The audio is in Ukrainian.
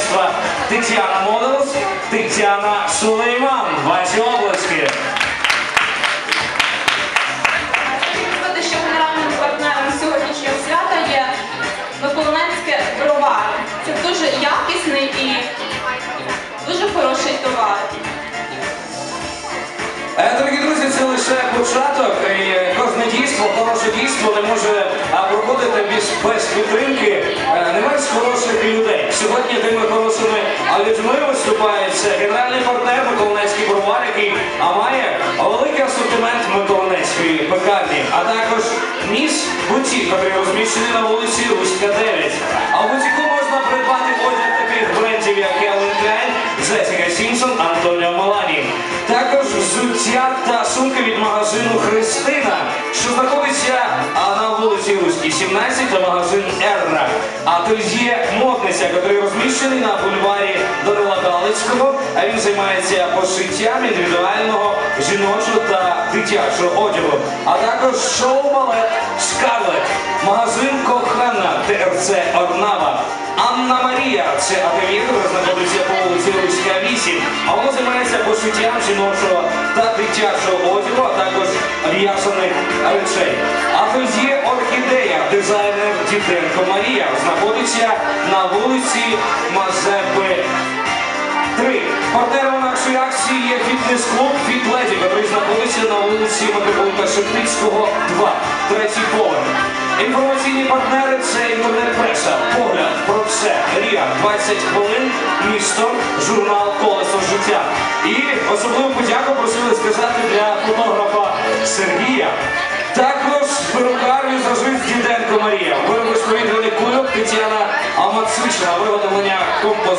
агентства Тетяна Моделс, Тетяна Сулейман. Ваші обласки. Що генеральним партнером сьогоднішнього свята є Миколинецьке бровар. Це дуже якісний і дуже хороший товар. Е, Дорогі друзі, це лише початок. І кожне дійство, хороше дійство не може проходити без підтримки людьми виступає генеральний партнер Миколаївський бровар, який а, має великий асортимент Миколаївської пекарні, а також міс бутік, який розміщений на вулиці Руська 9. А в бутіку можна придбати одяг таких брендів, як Calvin Klein, Джесіка Сімпсон, Антоніо Мелані. Також взуття та сумки від магазину Христина, що знаходиться на вулиці Руській 17 та магазин Ерра. Ательє модниця, який розміщений на бульварі Данила А він займається пошиттям індивідуального жіночого та дитячого одягу. А також шоу-балет Скарлет, магазин Кохана ТРЦ Орнава. Анна Марія це ательє, знаходиться по вулиці Руська 8. А воно займається пошиттям жіночого та дитячого одягу, а також в'язаних речей. Ательє Орхідея, дизайнер Діденко Марія, знаходиться на вулиці Мазепи на вулиці Миколаївка Шептицького, 2, третій поверх. Інформаційні партнери це інтернет-преса, погляд про все, Рія, 20 хвилин, місто, журнал Колесо життя. І особливу подяку просили сказати для фотографа Сергія. Також перукар візажист Діденко Марія. Вироби з повітряних кульок Тетяна Амацична, виготовлення композиції.